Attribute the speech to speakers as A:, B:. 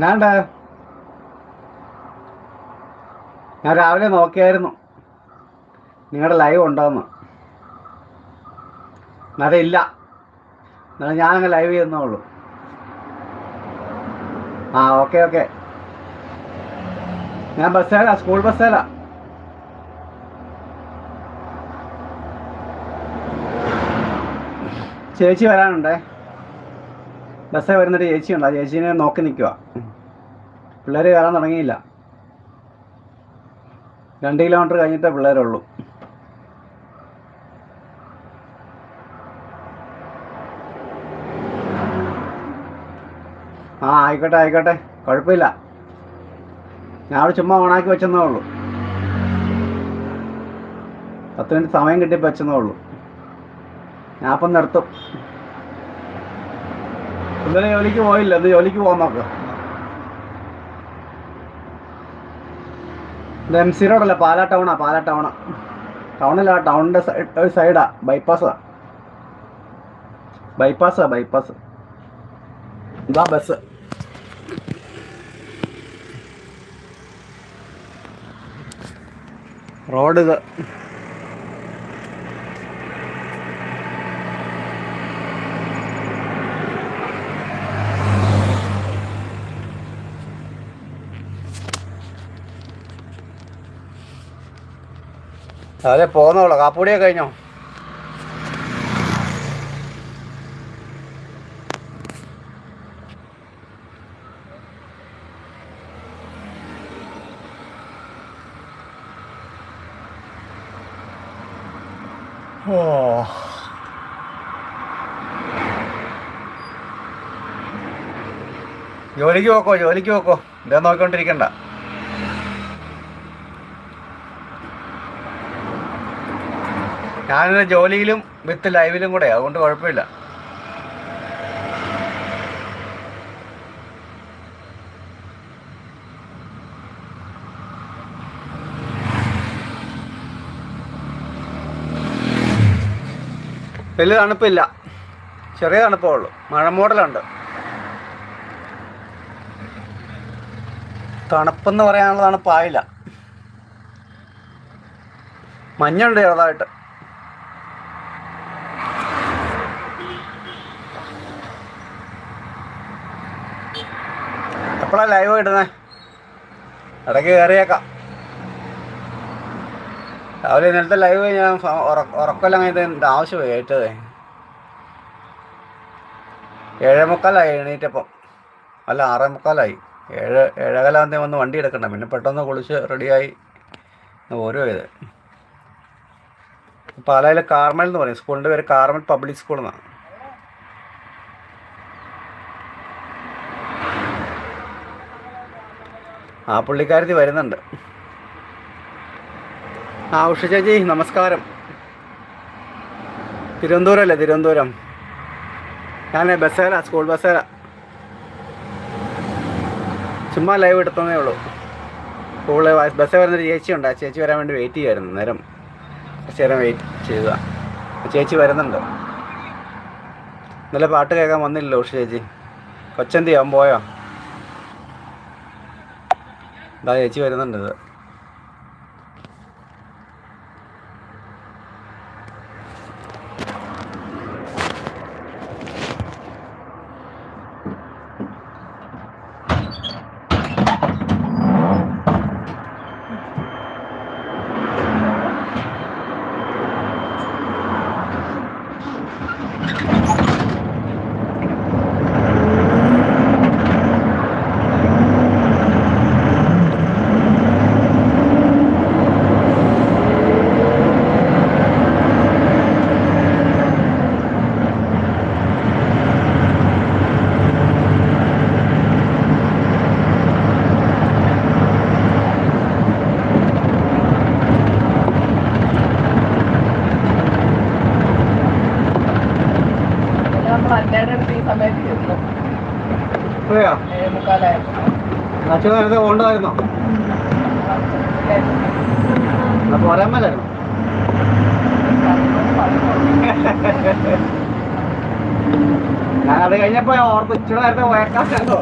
A: ഞാനുണ്ട് ഞാൻ രാവിലെ നോക്കിയായിരുന്നു. നിങ്ങളുടെ ലൈവ് ഉണ്ടോന്ന്. ഇല്ല. എന്നാലും ഞാനങ്ങ് ലൈവ് ചെയ്യുന്നേ ഉള്ളൂ ആ ഓക്കെ ഓക്കെ ഞാൻ ബസ്സേലാ സ്കൂൾ ബസ്സേലാ ചേച്ചി വരാനുണ്ടേ? ബസ്സേ വരുന്നൊരു ചേച്ചിയുണ്ട്. ആ ചേച്ചീനെ നോക്കി നിൽക്കുക പിള്ളേർ കയറാൻ തുടങ്ങിയില്ല. രണ്ട് കിലോമീറ്റർ കഴിഞ്ഞിട്ടേ പിള്ളേരുള്ളൂ. ആ ആയിക്കോട്ടെ ആയിക്കോട്ടെ. കുഴപ്പമില്ല. ഞാൻ അവിടെ ചുമ്മാ ഓണാക്കി വെച്ചെന്നേ ഉള്ളൂ. പത്ത് മിനിറ്റ് സമയം കിട്ടിയപ്പോൾ വെച്ചെന്നേ ഉള്ളൂ. ഞാൻ അപ്പം നിർത്തും. ഇന്നലെ ജോലിക്ക് പോയില്ല ഇത് ജോലിക്ക് പോകാൻ നോക്കുക ഇത് എം സി റോഡല്ല പാലാ ടൗണാ പാലാ ടൗണാ ടൗണല്ല ടൗണിന്റെ ഒരു സൈഡാ ബൈപ്പാസാ ബൈപ്പാസാ ബൈപ്പാസ് ഇതാ ബസ് റോഡ് ഇത്. അതെ പോന്നോളൂ. കാപ്പൂടിയൊക്കെ കഴിഞ്ഞോ? ഓ. ജോലിക്ക് പോക്കോ ജോലിക്ക് പോക്കോ. ഇതാ നോക്കിക്കൊണ്ടിരിക്കണ്ട. ഞാനിന്ന് ജോലിയിലും വിത്ത് ലൈവിലും കൂടെ അതുകൊണ്ട് കുഴപ്പമില്ല. വലിയ തണുപ്പില്ല. ചെറിയ തണുപ്പേ ഉള്ളൂ. മഴ മൂടലുണ്ട് തണുപ്പെന്ന് പറയാനുള്ള തണുപ്പായില്ല. മഞ്ഞുണ്ട് ചെറുതായിട്ട്. എപ്പോഴാ ലൈവ് ഇടുന്നേ. ഇടയ്ക്ക് കയറിയേക്കാം. രാവിലെ ഇന്നലത്തെ ലൈവ് ഞാൻ ഉറക്കമെല്ലാം കഴിഞ്ഞിട്ട് ആവശ്യമായി ഏറ്റത്. ഏഴേമുക്കാലായി എണീറ്റപ്പം. അല്ല ആറേ മുക്കാലായി ഏഴ് ഏഴേകാലാകുമ്പോൾ വന്ന് വണ്ടി എടുക്കണ്ട. പിന്നെ പെട്ടെന്ന് കുളിച്ച് റെഡിയായി. ഓരോ ഇത്. പാലായിൽ കാർമൽ എന്ന് പറയും. സ്കൂളിന്റെ പേര് കാർമൽ പബ്ലിക് സ്കൂൾ എന്നാണ്. ആ പുള്ളിക്കാരത്തി വരുന്നുണ്ട്. ആ ഉഷ ചേച്ചി നമസ്കാരം. തിരുവനന്തപുരം അല്ലേ തിരുവനന്തപുരം? ഞാൻ ബസ്സേല സ്കൂൾ ബസ്സേല ചുമ്മാ ലൈവ് എടുത്തതേ ഉള്ളൂ. സ്കൂളിൽ ബസ്സേ വരുന്നൊരു ചേച്ചി ഉണ്ട്. ആ ചേച്ചി വരാൻ വേണ്ടി വെയിറ്റ് ചെയ്യുമായിരുന്നു നേരം കുറച്ച് നേരം വെയിറ്റ് ചെയ്തതാ. ചേച്ചി വരുന്നുണ്ട്. നല്ല പാട്ട് കേൾക്കാൻ വന്നില്ലല്ലോ ഉഷ ചേച്ചി. കൊച്ചന്തി അവൻ പോയോ? ഇതാ ചേച്ചി വരുന്നുണ്ട്. ഇത് പോയോ അച്ഛൻ നേരത്തെ കൊണ്ടുപോയിരുന്നോ അപ്പൊ വരാൻ മേലായിരുന്നു? ഞാൻ അത് കഴിഞ്ഞപ്പോ ഓർത്ത് ഇച്ചിരി നേരത്തെ ഓർത്തു